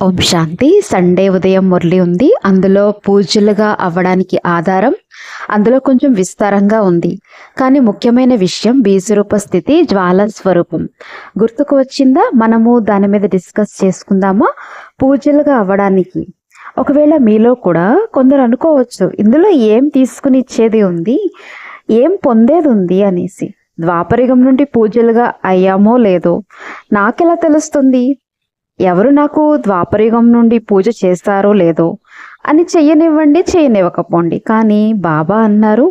ఓం శాంతి. Sunday ఉదయం మురళి ఉంది. అందులో పూజలుగా అవ్వడానికి ఆధారం అందులో కొంచెం విస్తారంగా ఉంది. కానీ ముఖ్యమైన విషయం బీజరూప స్థితి జ్వాల స్వరూపం. గుర్తుకు వచ్చిందా? మనము దాని మీద డిస్కస్ చేసుకుందామా? పూజలుగా అవ్వడానికి. ఒకవేళ మీలో కూడా కొందరు అనుకోవచ్చు ఇందులో ఏం తీసుకుని ఇచ్చేది ఉంది? ఏం పొందేది ఉంది? అనేసి. ద్వాపరిగం నుండి పూజలుగా అయ్యామో లేదో నాకెలా తెలుస్తుంది? ఎవరు నాకు ద్వాపరయుగం నుండి పూజ చేస్తారో లేదో అని చెయ్యనివ్వండి చేయనివ్వకపోండి. కానీ బాబా అన్నారు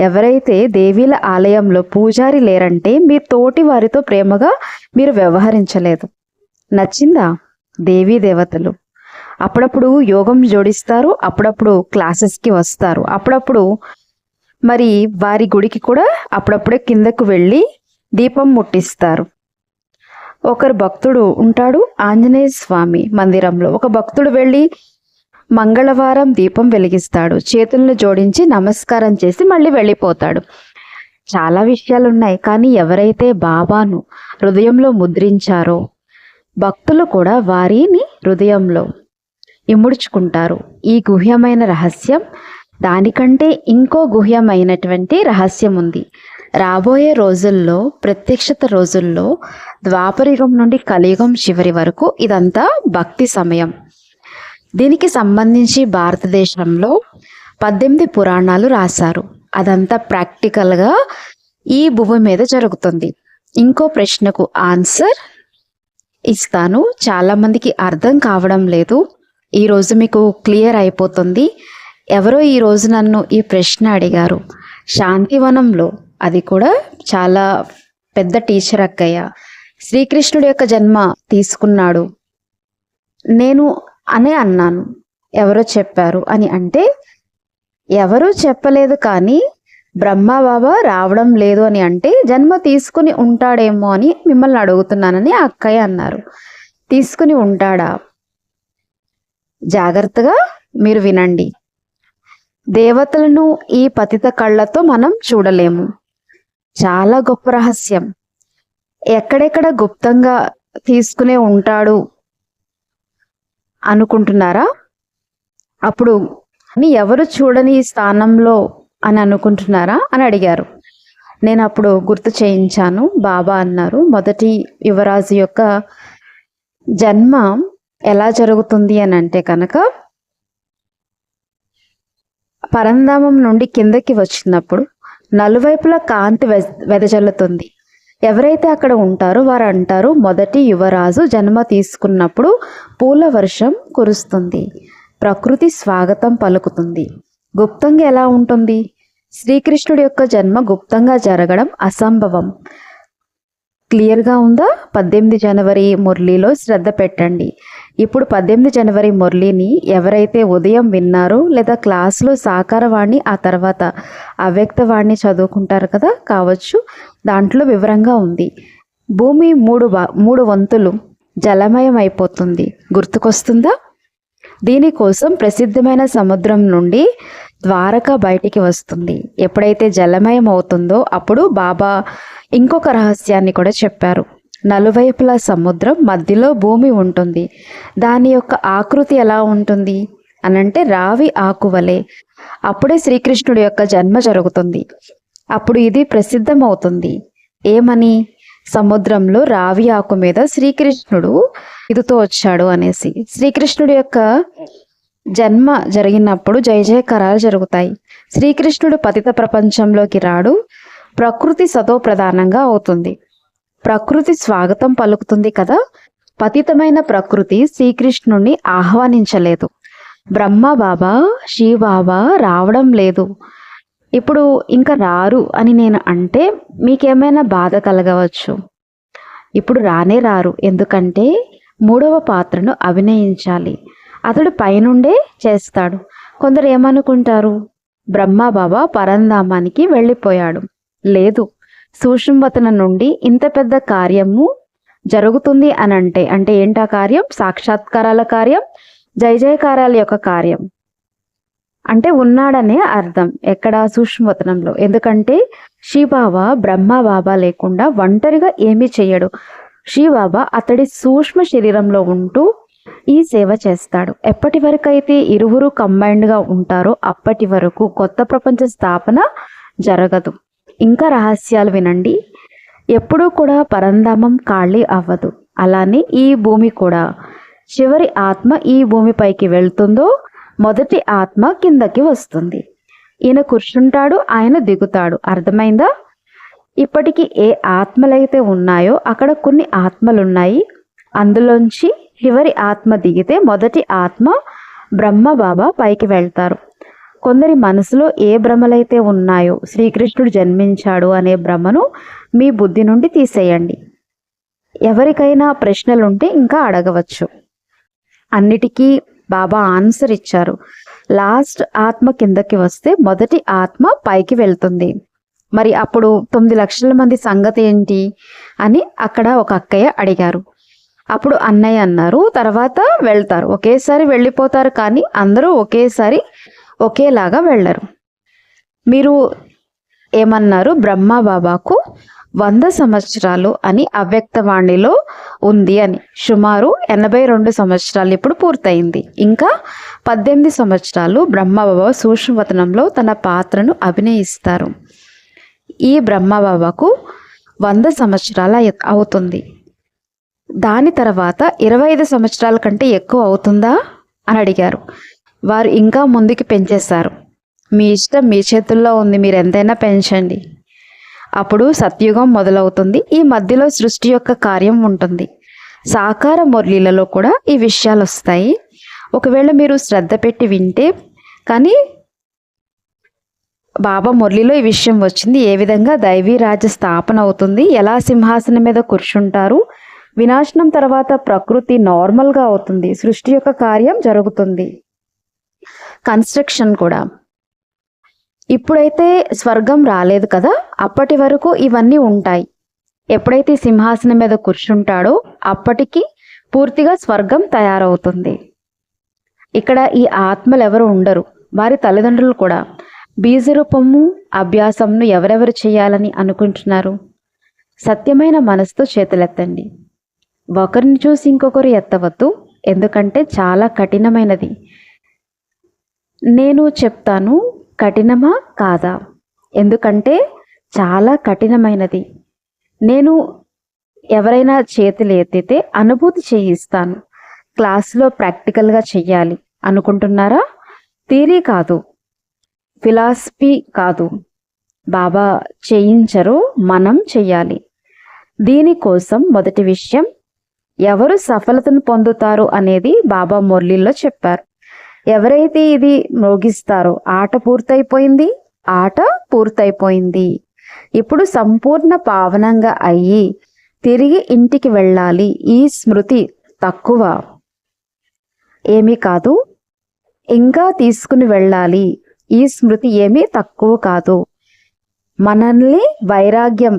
ఎవరైతే దేవీల ఆలయంలో పూజారి లేరంటే మీ తోటి వారితో ప్రేమగా మీరు వ్యవహరించలేదు. నచ్చిందా? దేవీ దేవతలు. అప్పుడప్పుడు యోగం జోడిస్తారు అప్పుడప్పుడు క్లాసెస్కి వస్తారు అప్పుడప్పుడు మరి వారి గుడికి కూడా అప్పుడప్పుడే కిందకు వెళ్ళి దీపం ముట్టిస్తారు. ఒకరు భక్తుడు ఉంటాడు ఆంజనేయ స్వామి మందిరంలో. ఒక భక్తుడు వెళ్ళి మంగళవారం దీపం వెలిగిస్తాడు. చేతులను జోడించి నమస్కారం చేసి మళ్ళీ వెళ్ళిపోతాడు. చాలా విషయాలు ఉన్నాయి కానీ ఎవరైతే బాబాను హృదయంలో ముద్రించారో భక్తులు కూడా వారిని హృదయంలో ఇముడుచుకుంటారు. ఈ గుహ్యమైన రహస్యం దానికంటే ఇంకో గుహ్యమైనటువంటి రహస్యం ఉంది. రాబోయే రోజుల్లో ప్రత్యక్షత రోజుల్లో ద్వాపరయుగం నుండి కలియుగం చివరి వరకు ఇదంతా భక్తి సమయం. దీనికి సంబంధించి భారతదేశంలో పద్దెనిమిది పురాణాలు రాశారు. అదంతా ప్రాక్టికల్గా ఈ భూమి మీద జరుగుతుంది. ఇంకో ప్రశ్నకు ఆన్సర్ ఇస్తాను. చాలామందికి అర్థం కావడం లేదు. ఈరోజు మీకు క్లియర్ అయిపోతుంది. ఎవరో ఈరోజు నన్ను ఈ ప్రశ్న అడిగారు. శాంతివనంలో అది కూడా చాలా పెద్ద టీచర్ అక్కయ్య. శ్రీకృష్ణుడి యొక్క జన్మ తీసుకున్నాడు. నేను అనే అన్నాను. ఎవరో చెప్పారు అని అంటే ఎవరూ చెప్పలేదు కానీ బ్రహ్మ బాబా రావడం లేదు అని అంటే జన్మ తీసుకుని ఉంటాడేమో అని మిమ్మల్ని అడుగుతున్నానని ఆ అక్కయ్య అన్నారు. తీసుకుని ఉంటాడా? జాగ్రత్తగా మీరు వినండి. దేవతలను ఈ పతిత కళ్ళతో మనం చూడలేము. చాలా గొప్ప రహస్యం. ఎక్కడెక్కడ గుప్తంగా తీసుకునే ఉంటాడు అనుకుంటున్నారా? అప్పుడు అని ఎవరు చూడని స్థానంలో అని అనుకుంటున్నారా? అని అడిగారు. నేను అప్పుడు గుర్తు చేయించాను. బాబా అన్నారు. మొదటి యువరాజు యొక్క జన్మ ఎలా జరుగుతుంది అని అంటే కనుక పరంధామం నుండి కిందకి వచ్చినప్పుడు నలువైపులా కాంతి వెదజల్లుతుంది. ఎవరైతే అక్కడ ఉంటారో వారు అంటారు మొదటి యువరాజు జన్మ తీసుకున్నప్పుడు పూల వర్షం కురుస్తుంది. ప్రకృతి స్వాగతం పలుకుతుంది. గుప్తంగా ఎలా ఉంటుంది? శ్రీకృష్ణుడి యొక్క జన్మ గుప్తంగా జరగడం అసంభవం. క్లియర్గా ఉందా? పద్దెనిమిది జనవరి మురళిలో శ్రద్ధ పెట్టండి. ఇప్పుడు పద్దెనిమిది జనవరి మురళిని ఎవరైతే ఉదయం విన్నారో లేదా క్లాస్లో సాకారవాణి ఆ తర్వాత అవ్యక్తవాణి చదువుకుంటారు కదా కావచ్చు దాంట్లో వివరంగా ఉంది. భూమి మూడు మూడు వంతులు జలమయం అయిపోతుంది గుర్తుకొస్తుందా దీనికోసం ప్రసిద్ధమైన సముద్రం నుండి ద్వారక బయటికి వస్తుంది. ఎప్పుడైతే జలమయం అవుతుందో అప్పుడు బాబా ఇంకొక రహస్యాన్ని కూడా చెప్పారు. నలువైపులా సముద్రం మధ్యలో భూమి ఉంటుంది. దాని యొక్క ఆకృతి ఎలా ఉంటుంది? అనంటే రావి ఆకువలే అప్పుడే శ్రీకృష్ణుడి యొక్క జన్మ జరుగుతుంది. అప్పుడు ఇది ప్రసిద్ధమవుతుంది. ఏమని? సముద్రంలో రావి ఆకు మీద శ్రీకృష్ణుడు ఇదితో వచ్చాడు అనేసి. శ్రీకృష్ణుడి యొక్క జన్మ జరిగినప్పుడు జయ జయకరాలు జరుగుతాయి. శ్రీకృష్ణుడు పతిత ప్రపంచంలోకి రాడు. ప్రకృతి సతో ప్రధానంగా అవుతుంది. ప్రకృతి స్వాగతం పలుకుతుంది కదా? పతితమైన ప్రకృతి శ్రీకృష్ణుణ్ణి ఆహ్వానించలేదు. బ్రహ్మ బాబా బాబా రావడం లేదు. ఇప్పుడు ఇంకా రారు అని నేను అంటే మీకేమైనా బాధ కలగవచ్చు? ఇప్పుడు రానే రారు. ఎందుకంటే మూడవ పాత్రను అభినయించాలి. అతడు పైనుండే చేస్తాడు. కొందరు ఏమనుకుంటారు? బ్రహ్మ బాబా పరంధామానికి వెళ్ళిపోయాడు. లేదు. సూక్ష్మవతన నుండి ఇంత పెద్ద కార్యము జరుగుతుంది అని అంటే అంటే ఏంటా కార్యం? సాక్షాత్కారాల కార్యం జయ జయకారాల యొక్క కార్యం. అంటే ఉన్నాడనే అర్థం ఎక్కడ సూక్ష్మవతనంలో ఎందుకంటే శివబాబా బ్రహ్మ బాబా లేకుండా ఒంటరిగా ఏమీ చెయ్యడు శివబాబా అతడి సూక్ష్మ శరీరంలో ఉంటూ ఈ సేవ చేస్తాడు. ఎప్పటి వరకు అయితే ఇరువురు కంబైన్డ్గా ఉంటారో అప్పటి వరకు కొత్త ప్రపంచ స్థాపన జరగదు. ఇంకా రహస్యాలు వినండి. ఎప్పుడూ కూడా పరంధామం ఖాళీ అవ్వదు. అలానే ఈ భూమి కూడా. చివరి ఆత్మ ఈ భూమిపైకి వెళ్తుందో మొదటి ఆత్మ కిందకి వస్తుంది. ఈయన కూర్చుంటాడు ఆయన దిగుతాడు. అర్థమైందా? ఇప్పటికి ఏ ఆత్మలైతే ఉన్నాయో అక్కడ కొన్ని ఆత్మలున్నాయి. అందులోంచి చివరి ఆత్మ దిగితే మొదటి ఆత్మ బ్రహ్మ బాబా పైకి వెళ్తారు. కొందరి మనసులో ఏ భ్రమలైతే ఉన్నాయో శ్రీకృష్ణుడు జన్మించాడు అనే భ్రమను మీ బుద్ధి నుండి తీసేయండి. ఎవరికైనా ప్రశ్నలుంటే ఇంకా అడగవచ్చు. అన్నిటికీ బాబా ఆన్సర్ ఇచ్చారు. లాస్ట్ ఆత్మ కిందకి వస్తే మొదటి ఆత్మ పైకి వెళ్తుంది. మరి అప్పుడు తొమ్మిది లక్షల మంది సంగతి ఏంటి? అని అక్కడ ఒక అక్కయ్య అడిగారు. అప్పుడు అన్నయ్య అన్నారు తర్వాత వెళ్తారు. ఒకేసారి వెళ్ళిపోతారు కానీ అందరూ ఒకేసారి ఒకేలాగా వెళ్ళరు. మీరు ఏమన్నారు? బ్రహ్మ బాబాకు వంద సంవత్సరాలు అని అవ్యక్తవాణిలో ఉంది అని. సుమారు ఎనభై రెండు సంవత్సరాలు ఇప్పుడు పూర్తయింది. ఇంకా పద్దెనిమిది సంవత్సరాలు బ్రహ్మబాబా సూక్ష్మవతనంలో తన పాత్రను అభినయిస్తారు. ఈ బ్రహ్మబాబాకు వంద సంవత్సరాల అవుతుంది. దాని తర్వాత ఇరవై ఐదు సంవత్సరాల కంటే ఎక్కువ అవుతుందా? అని అడిగారు. వారు ఇంకా ముందుకు పెంచేశారు. మీ ఇష్టం మీ చేతుల్లో ఉంది మీరు ఎంతైనా పెంచండి. అప్పుడు సత్యుగం మొదలవుతుంది. ఈ మధ్యలో సృష్టి యొక్క కార్యం ఉంటుంది. సాకార మురళీలలో కూడా ఈ విషయాలు వస్తాయి. ఒకవేళ మీరు శ్రద్ధ పెట్టి వింటే కానీ బాబా మురళిలో ఈ విషయం వచ్చింది. ఏ విధంగా దైవీ స్థాపన అవుతుంది? ఎలా సింహాసనం మీద కూర్చుంటారు? వినాశనం తర్వాత ప్రకృతి నార్మల్గా అవుతుంది. సృష్టి యొక్క కార్యం జరుగుతుంది. కన్స్ట్రక్షన్ కూడా. ఇప్పుడైతే స్వర్గం రాలేదు కదా అప్పటి వరకు ఇవన్నీ ఉంటాయి. ఎప్పుడైతే సింహాసనం మీద కూర్చుంటాడో అప్పటికి పూర్తిగా స్వర్గం తయారవుతుంది. ఇక్కడ ఈ ఆత్మలు ఎవరు ఉండరు వారి తల్లిదండ్రులు కూడా. బీజరూపము అభ్యాసంను ఎవరెవరు చేయాలని అనుకుంటున్నారు? సత్యమైన మనసుతో చేతులెత్తండి. ఒకరిని చూసి ఇంకొకరు ఎత్తవద్దు ఎందుకంటే చాలా కఠినమైనది. నేను చెప్తాను కఠినమా కాదా? ఎందుకంటే చాలా కఠినమైనది. నేను ఎవరైనా చేతులు ఎత్తితే అనుభూతి చేయిస్తాను. క్లాస్లో ప్రాక్టికల్గా చెయ్యాలి. అనుకుంటున్నారా? థీరీ కాదు. ఫిలాసఫీ కాదు. బాబా చేయించరు మనం చెయ్యాలి. దీనికోసం మొదటి విషయం ఎవరు సఫలతను పొందుతారు అనేది బాబా మురళిలో చెప్పారు. ఎవరైతే ఇది మ్రోగిస్తారో ఆట పూర్తయిపోయింది ఆట పూర్తయిపోయింది. ఇప్పుడు సంపూర్ణ పావనంగా అయ్యి తిరిగి ఇంటికి వెళ్ళాలి. ఈ స్మృతి తక్కువ. ఏమీ కాదు. ఇంకా తీసుకుని వెళ్ళాలి. ఈ స్మృతి ఏమీ తక్కువ కాదు. మనల్ని వైరాగ్యం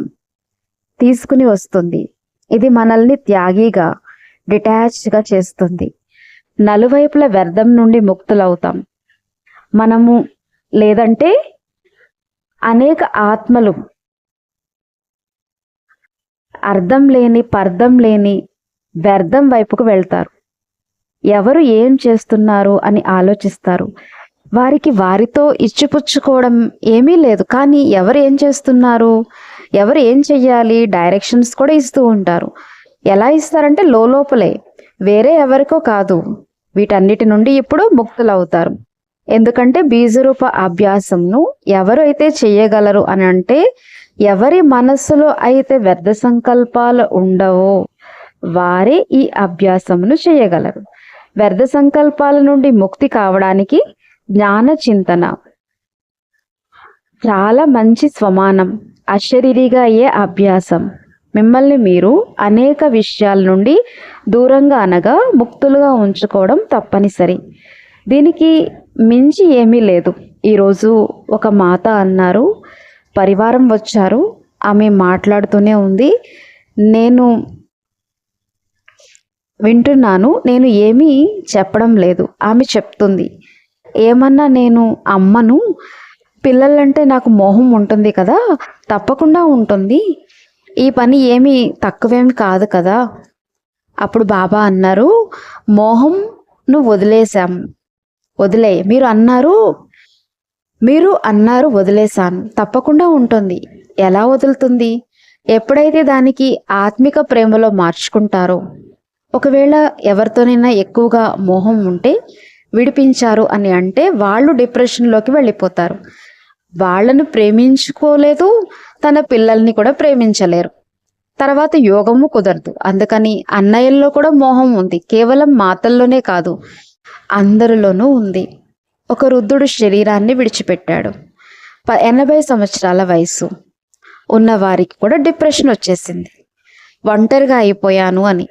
తీసుకుని వస్తుంది. ఇది మనల్ని త్యాగిగా డిటాచ్గా చేస్తుంది. నలువైపుల వ్యర్థం నుండి ముక్తులవుతాం. మనము లేదంటే అనేక ఆత్మలు అర్థం లేని పర్థం లేని వ్యర్థం వైపుకు వెళ్తారు. ఎవరు ఏం చేస్తున్నారు అని ఆలోచిస్తారు. వారికి వారితో ఇచ్చిపుచ్చుకోవడం ఏమీ లేదు. కానీ ఎవరు ఏం చేస్తున్నారు? ఎవరు ఏం చెయ్యాలి? డైరెక్షన్స్ కూడా ఇస్తూ ఉంటారు. ఎలా ఇస్తారంటే లోపలే వేరే ఎవరికో కాదు. వీటన్నిటి నుండి ఇప్పుడు ముక్తులవుతారు. ఎందుకంటే బీజరూప అభ్యాసంను ఎవరు అయితే చేయగలరు అని అంటే ఎవరి మనస్సులో అయితే వ్యర్థ సంకల్పాలు ఉండవో వారే ఈ అభ్యాసమును చేయగలరు. వ్యర్థ సంకల్పాల నుండి ముక్తి కావడానికి జ్ఞాన చింతన చాలా మంచి స్వమానం అశరీరిగా అయ్యే అభ్యాసం. మిమ్మల్ని మీరు అనేక విషయాల నుండి దూరంగా అనగా ముక్తులుగా ఉంచుకోవడం తప్పనిసరి. దీనికి మించి ఏమీ లేదు. ఈరోజు ఒక మాత అన్నారు పరివారం వచ్చారు. ఆమె మాట్లాడుతూనే ఉంది. నేను వింటున్నాను. నేను ఏమీ చెప్పడం లేదు. ఆమె చెప్తుంది. ఏమన్నా నేను అమ్మను? పిల్లలంటే నాకు మోహం ఉంటుంది కదా. తప్పకుండా ఉంటుంది. ఈ పని ఏమీ తక్కువేమి కాదు కదా? అప్పుడు బాబా అన్నారు మోహంను వదిలేశాం. వదిలే. మీరు అన్నారు మీరు అన్నారు వదిలేశాను. తప్పకుండా ఉంటుంది. ఎలా వదులుతుంది? ఎప్పుడైతే దానికి ఆత్మిక ప్రేమలో మార్చుకుంటారో ఒకవేళ ఎవరితోనైనా ఎక్కువగా మోహం ఉంటే విడిపించారు అని అంటే వాళ్ళు డిప్రెషన్లోకి వెళ్ళిపోతారు. వాళ్ళను ప్రేమించుకోలేదు తన పిల్లల్ని కూడా ప్రేమించలేరు. తర్వాత యోగము కుదరదు. అందుకని అన్నయ్యల్లో కూడా మోహం ఉంది. కేవలం మాతల్లోనే కాదు అందరిలోనూ ఉంది. ఒక వృద్ధుడు శరీరాన్ని విడిచిపెట్టాడు. ప- ఎనభై సంవత్సరాల వయసు. ఉన్న వారికి కూడా డిప్రెషన్ వచ్చేసింది. ఒంటరిగా అయిపోయాను అని.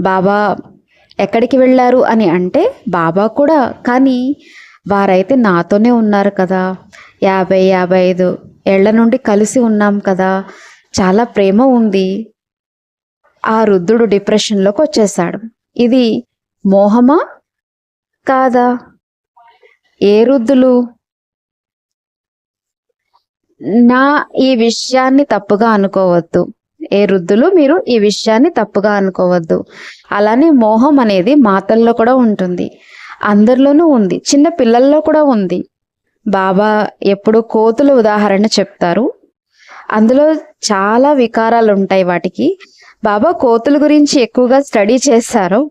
బాబా ఎక్కడికి వెళ్ళారు అని అంటే బాబా కూడా కానీ వారైతే నాతోనే ఉన్నారు కదా. యాభై యాభై ఐదు ఏళ్ళ నుండి కలిసి ఉన్నాం కదా. చాలా ప్రేమ ఉంది. ఆ వృద్ధుడు డిప్రెషన్లోకి వచ్చేసాడు ఇది మోహమా? కాదా? ఏ వృద్ధులు నా ఈ విషయాన్ని తప్పుగా అనుకోవద్దు. ఏ వృద్ధులు మీరు ఈ విషయాన్ని తప్పుగా అనుకోవద్దు. అలానే మోహం అనేది మాతల్లో కూడా ఉంటుంది. అందరిలోనూ ఉంది. చిన్న పిల్లల్లో కూడా ఉంది. బాబా ఎప్పుడు కోతుల ఉదాహరణ చెప్తారు. అందులో చాలా వికారాలు ఉంటాయి వాటికి. బాబా కోతుల గురించి ఎక్కువగా స్టడీ చేశారు.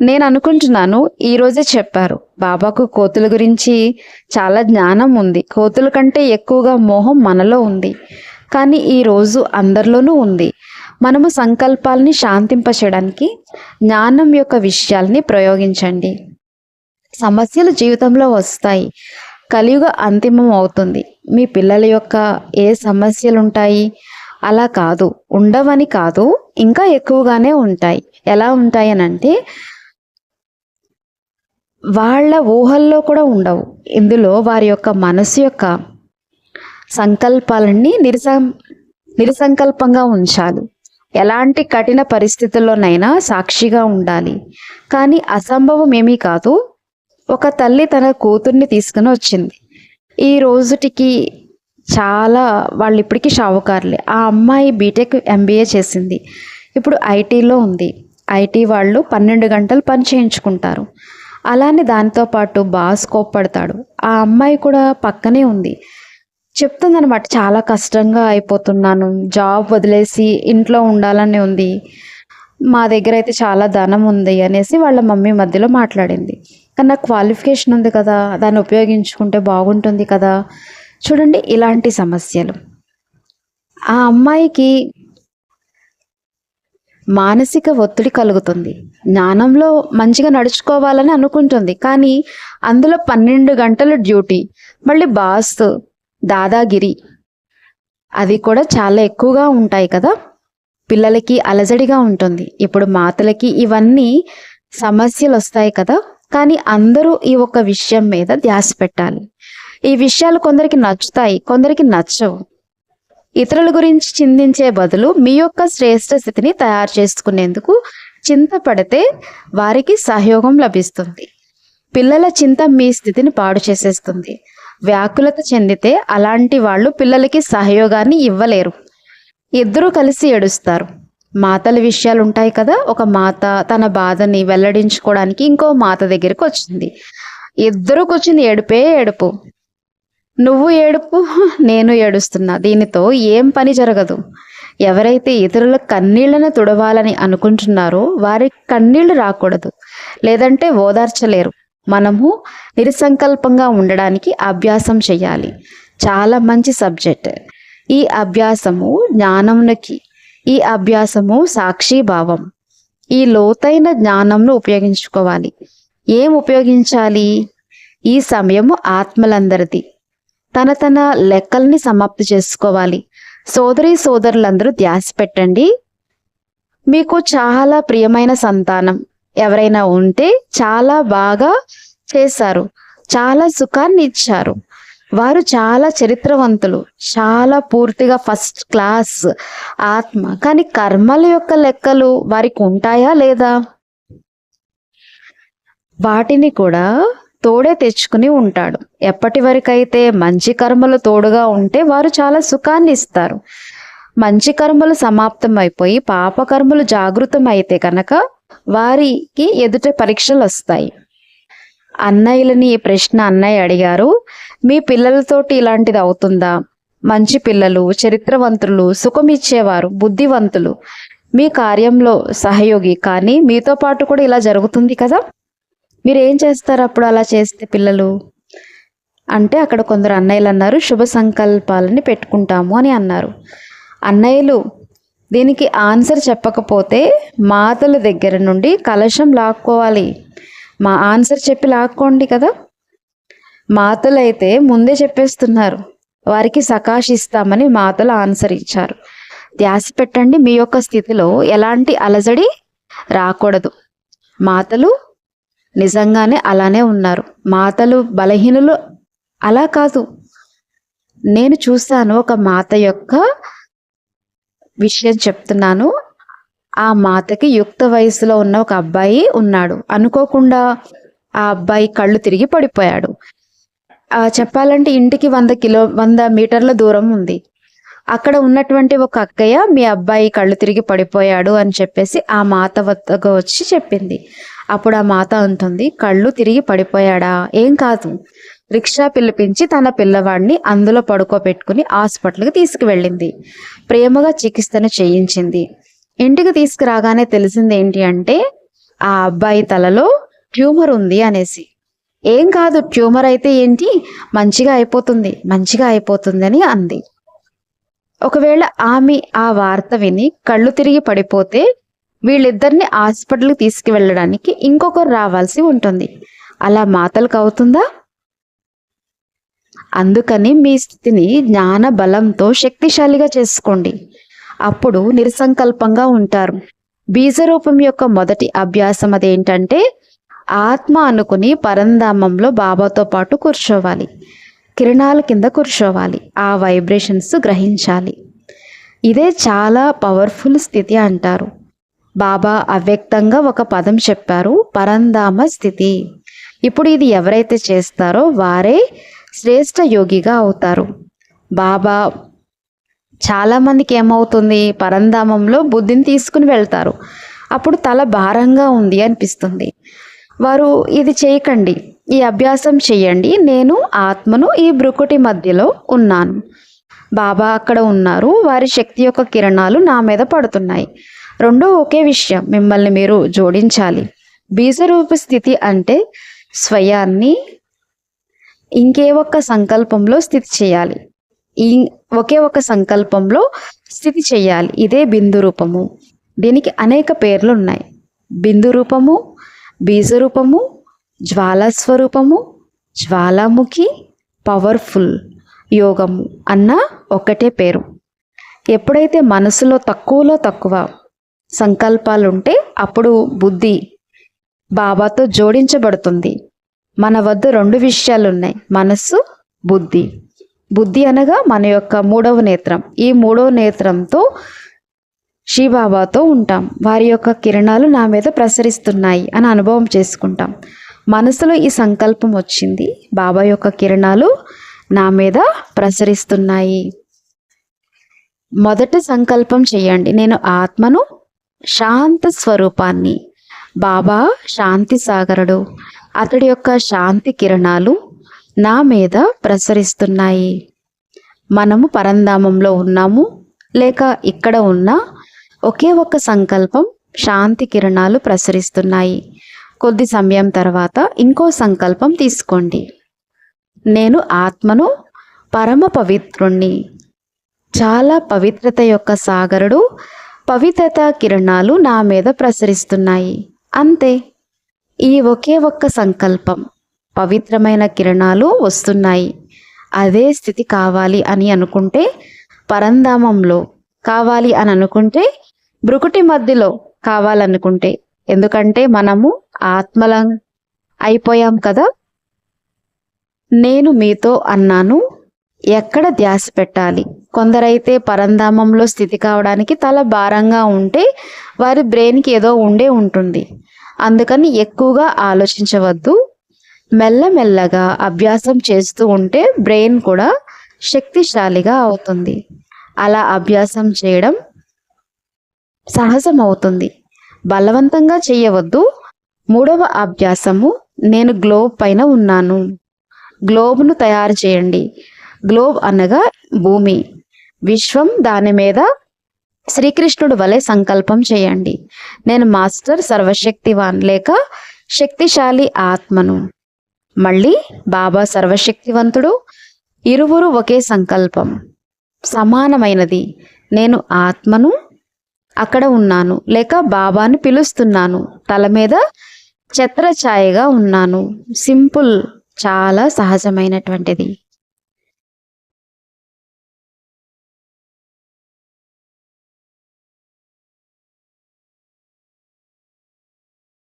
నేను అనుకుంటున్నాను ఈ రోజే చెప్పారు. బాబాకు కోతుల గురించి చాలా జ్ఞానం ఉంది. కోతుల కంటే ఎక్కువగా మోహం మనలో ఉంది. కానీ ఈ రోజు అందరిలోనూ ఉంది. మనము సంకల్పాలని శాంతింపచేయడానికి జ్ఞానం యొక్క విషయాల్ని ప్రయోగించండి. సమస్యలు జీవితంలో వస్తాయి. కలియుగ అంతిమం అవుతుంది. మీ పిల్లల యొక్క ఏ సమస్యలు ఉంటాయి అలా కాదు. ఉండవని కాదు. ఇంకా ఎక్కువగానే ఉంటాయి. ఎలా ఉంటాయి అని అంటే వాళ్ళ ఊహల్లో కూడా ఉండవు. ఇందులో వారి యొక్క మనసు యొక్క సంకల్పాలన్నీ నిరసం నిరసంకల్పంగా ఉంచాలి. ఎలాంటి కఠిన పరిస్థితుల్లోనైనా సాక్షిగా ఉండాలి. కానీ అసంభవం ఏమీ కాదు. ఒక తల్లి తన కూతుర్ని తీసుకుని వచ్చింది. ఈ రోజుటికి చాలా వాళ్ళు ఇప్పటికీ షావుకారులే. ఆ అమ్మాయి బీటెక్ ఎంబీఏ చేసింది. ఇప్పుడు ఐటీలో ఉంది. ఐటీ వాళ్ళు పన్నెండు గంటలు పని చేయించుకుంటారు. అలానే దానితో పాటు బాస్ కోప్పడతాడు. ఆ అమ్మాయి కూడా పక్కనే ఉంది. చెప్తుందనమాట చాలా కష్టంగా అయిపోతున్నాను. జాబ్ వదిలేసి ఇంట్లో ఉండాలని ఉంది. మా దగ్గర అయితే చాలా ధనం ఉంది అనేసి వాళ్ళ మమ్మీ మధ్యలో మాట్లాడింది. కానీ నాకు క్వాలిఫికేషన్ ఉంది కదా దాన్ని ఉపయోగించుకుంటే బాగుంటుంది కదా. చూడండి ఇలాంటి సమస్యలు. ఆ అమ్మాయికి మానసిక ఒత్తిడి కలుగుతుంది. జ్ఞానంలో మంచిగా నడుచుకోవాలని అనుకుంటుంది. కానీ అందులో పన్నెండు గంటల డ్యూటీ మళ్ళీ బాస్ దాదాగిరి అది కూడా చాలా ఎక్కువగా ఉంటాయి కదా. పిల్లలకి అలజడిగా ఉంటుంది. ఇప్పుడు మాతలకి ఇవన్నీ సమస్యలు వస్తాయి కదా. కానీ అందరూ ఈ ఒక్క విషయం మీద ధ్యాస పెట్టాలి. ఈ విషయాలు కొందరికి నచ్చుతాయి కొందరికి నచ్చవు. ఇతరుల గురించి చింతించే బదులు మీ యొక్క శ్రేష్ట స్థితిని తయారు చేసుకునేందుకు చింతపడితే వారికి సహయోగం లభిస్తుంది. పిల్లల చింత మీ స్థితిని పాడు చేసేస్తుంది. వ్యాకులత చెందితే అలాంటి వాళ్ళు పిల్లలకి సహయోగాన్ని ఇవ్వలేరు. ఇద్దరూ కలిసి ఏడుస్తారు. మాతల విషయాలు ఉంటాయి కదా ఒక మాత తన బాధని వెల్లడించుకోవడానికి ఇంకో మాత దగ్గరికి వచ్చింది ఇద్దరుకు వచ్చింది ఏడుపే ఏడుపు. నువ్వు ఏడుపు నేను ఏడుస్తున్నా. దీనితో ఏం పని జరగదు. ఎవరైతే ఇతరుల కన్నీళ్ళను తుడవాలని అనుకుంటున్నారో వారి కన్నీళ్ళు రాకూడదు. లేదంటే ఓదార్చలేరు. మనము నిరసంకల్పంగా ఉండడానికి అభ్యాసం చేయాలి చాలా మంచి సబ్జెక్ట్. ఈ అభ్యాసము జ్ఞానమునకి ఈ అభ్యాసము సాక్షి భావం. ఈ లోతైన జ్ఞానంను ఉపయోగించుకోవాలి. ఏం ఉపయోగించాలి? ఈ సమయము ఆత్మలందరిది. తన తన లెక్కల్ని సమాప్తి చేసుకోవాలి. సోదరి సోదరులందరూ ధ్యాస పెట్టండి. మీకు చాలా ప్రియమైన సంతానం. ఎవరైనా ఉంటే చాలా బాగా చేశారు. చాలా సుఖాన్ని ఇచ్చారు. వారు చాలా చరిత్రవంతులు చాలా పూర్తిగా ఫస్ట్ క్లాస్ ఆత్మ. కానీ కర్మల యొక్క లెక్కలు వారికి ఉంటాయా లేదా? వాటిని కూడా తోడే తెచ్చుకుని ఉంటాడు. ఎప్పటి వరకైతే మంచి కర్మలు తోడుగా ఉంటే వారు చాలా సుఖాన్ని ఇస్తారు. మంచి కర్మలు సమాప్తం అయిపోయి పాప కర్మలు జాగృతం అయితే కనుక వారికి ఎదుట పరీక్షలు వస్తాయి. అన్నయ్యలని ఈ ప్రశ్న అన్నయ్య అడిగారు. మీ పిల్లలతోటి ఇలాంటిది అవుతుందా? మంచి పిల్లలు చరిత్రవంతులు సుఖమిచ్చేవారు బుద్ధివంతులు. మీ కార్యంలో సహయోగి. కానీ మీతో పాటు కూడా ఇలా జరుగుతుంది కదా? మీరు ఏం చేస్తారు అప్పుడు అలా చేస్తే పిల్లలు? అంటే అక్కడ కొందరు అన్నయ్యలు అన్నారు శుభ సంకల్పాలని పెట్టుకుంటాము అని అన్నారు. అన్నయ్యలు దీనికి ఆన్సర్ చెప్పకపోతే మాతల దగ్గర నుండి కలశం లాక్కోవాలి. మా ఆన్సర్ చెప్పి లాక్కోండి కదా. మాతలైతే ముందే చెప్పేస్తున్నారు. వారికి సకాశిస్తామని మాతలు ఆన్సర్ ఇచ్చారు. ధ్యాస పెట్టండి మీ యొక్క స్థితిలో ఎలాంటి అలజడి రాకూడదు. మాతలు నిజంగానే అలానే ఉన్నారు. మాతలు బలహీనులు అలా కాదు. నేను చూశాను ఒక మాత యొక్క విషయం చెప్తున్నాను. ఆ మాతకి యుక్త వయసులో ఉన్న ఒక అబ్బాయి ఉన్నాడు. అనుకోకుండా ఆ అబ్బాయి కళ్ళు తిరిగి పడిపోయాడు. ఆ చెప్పాలంటే ఇంటికి వంద కిలో వంద మీటర్ల దూరం ఉంది. అక్కడ ఉన్నటువంటి ఒక అక్కయ్య మీ అబ్బాయి కళ్ళు తిరిగి పడిపోయాడు అని చెప్పేసి ఆ మాత వద్దకు వచ్చి చెప్పింది. అప్పుడు ఆ మాత అంటుంది కళ్ళు తిరిగి పడిపోయాడా? ఏం కాదు. రిక్షా పిలిపించి తన పిల్లవాడిని అందులో పడుకోబెట్టుకుని హాస్పిటల్కి తీసుకువెళ్ళింది. ప్రేమగా చికిత్సను చేయించింది. ఇంటికి తీసుకురాగానే తెలిసింది ఏంటి అంటే ఆ అబ్బాయి తలలో ట్యూమర్ ఉంది అనేసి. ఏం కాదు ట్యూమర్ అయితే ఏంటి? మంచిగా అయిపోతుంది మంచిగా అయిపోతుంది అని అంది. ఒకవేళ ఆమె ఆ వార్త విని కళ్ళు తిరిగి పడిపోతే వీళ్ళిద్దరిని హాస్పిటల్కి తీసుకువెళ్ళడానికి ఇంకొకరు రావాల్సి ఉంటుంది. అలా మాతలకు అవుతుందా? అందుకని మీ స్థితిని జ్ఞాన బలంతో శక్తిశాలిగా చేసుకోండి. అప్పుడు నిరసంకల్పంగా ఉంటారు. బీజరూపం యొక్క మొదటి అభ్యాసం అదేంటంటే ఆత్మ అనుకుని పరంధామంలో బాబాతో పాటు కూర్చోవాలి. కిరణాల కింద కూర్చోవాలి. ఆ వైబ్రేషన్స్ గ్రహించాలి. ఇదే చాలా పవర్ఫుల్ స్థితి అంటారు. బాబా అవ్యక్తంగా ఒక పదం చెప్పారు పరంధామ స్థితి. ఇప్పుడు ఇది ఎవరైతే చేస్తారో వారే శ్రేష్ఠ యోగిగా అవుతారు. బాబా చాలామందికి ఏమవుతుంది? పరంధామంలో బుద్ధిని తీసుకుని వెళ్తారు. అప్పుడు తల భారంగా ఉంది అనిపిస్తుంది. వారు ఇది చేయకండి. ఈ అభ్యాసం చేయండి. నేను ఆత్మను ఈ బ్రుకుటి మధ్యలో ఉన్నాను. బాబా అక్కడ ఉన్నారు. వారి శక్తి యొక్క కిరణాలు నా మీద పడుతున్నాయి. రెండో ఒకే విషయం. మిమ్మల్ని మీరు జోడించాలి. బీజరూప స్థితి అంటే స్వయాన్ని ఇంకే ఒక్క సంకల్పంలో స్థితి చేయాలి. ఈ ఒకే ఒక సంకల్పంలో స్థితి చేయాలి. ఇదే బిందు రూపము. దీనికి అనేక పేర్లు ఉన్నాయి. బిందు రూపము బీజరూపము జ్వాలాస్వరూపము జ్వాలాముఖి పవర్ఫుల్ యోగము అన్న ఒకటే పేరు. ఎప్పుడైతే మనసులో తక్కువలో తక్కువ సంకల్పాలు ఉంటే అప్పుడు బుద్ధి బాబాతో జోడించబడుతుంది. మన వద్ద రెండు విషయాలు ఉన్నాయి మనస్సు బుద్ధి. బుద్ధి అనగా మన యొక్క మూడవ నేత్రం. ఈ మూడవ నేత్రంతో శ్రీబాబాతో ఉంటాం. వారి యొక్క కిరణాలు నా మీద ప్రసరిస్తున్నాయి అని అనుభవం చేసుకుంటాం. మనసులో ఈ సంకల్పం వచ్చింది. బాబా యొక్క కిరణాలు నా మీద ప్రసరిస్తున్నాయి. మొదటి సంకల్పం చేయండి. నేను ఆత్మను శాంత స్వరూపాన్ని బాబా శాంతి సాగరుడు అతడి యొక్క శాంతి కిరణాలు నా మీద ప్రసరిస్తున్నాయి. మనము పరంధామంలో ఉన్నాము లేక ఇక్కడ ఉన్న ఒకే ఒక సంకల్పం శాంతి కిరణాలు ప్రసరిస్తున్నాయి. కొద్ది సమయం తర్వాత ఇంకో సంకల్పం తీసుకోండి. నేను ఆత్మను పరమ పవిత్రుణ్ణి. చాలా పవిత్రత యొక్క సాగరుడు పవిత్రత కిరణాలు నా మీద ప్రసరిస్తున్నాయి. అంతే. ఈ ఒకే ఒక్క సంకల్పం. పవిత్రమైన కిరణాలు వస్తున్నాయి. అదే స్థితి కావాలి అని అనుకుంటే పరంధామంలో కావాలి అని అనుకుంటే బ్రుకుటి మధ్యలో కావాలనుకుంటే. ఎందుకంటే మనము ఆత్మలం అయిపోయాం కదా. నేను మీతో అన్నాను ఎక్కడ ధ్యాస పెట్టాలి? కొందరైతే పరంధామంలో స్థితి కావడానికి తల భారంగా ఉంటే వారి బ్రెయిన్కి ఏదో ఉండే ఉంటుంది. అందుకని ఎక్కువగా ఆలోచించవద్దు. మెల్లమెల్లగా అభ్యాసం చేస్తూ ఉంటే బ్రెయిన్ కూడా శక్తిశాలిగా అవుతుంది. అలా అభ్యాసం చేయడం సహజం అవుతుంది బలవంతంగా చేయవద్దు. మూడవ అభ్యాసము నేను గ్లోబ్ పైన ఉన్నాను. గ్లోబ్ను తయారు చేయండి. గ్లోబ్ అనగా భూమి. విశ్వం దాని మీద శ్రీకృష్ణుడు వలె సంకల్పం చేయండి. నేను మాస్టర్ సర్వశక్తివాన్ లేక శక్తిశాలి ఆత్మను. మళ్ళీ బాబా సర్వశక్తివంతుడు ఇరువురు ఒకే సంకల్పం. సమానమైనది. నేను ఆత్మను అక్కడ ఉన్నాను లేక బాబాని పిలుస్తున్నాను తల మీద ఛత్రఛాయగా ఉన్నాను. సింపుల్ చాలా సహజమైనటువంటిది.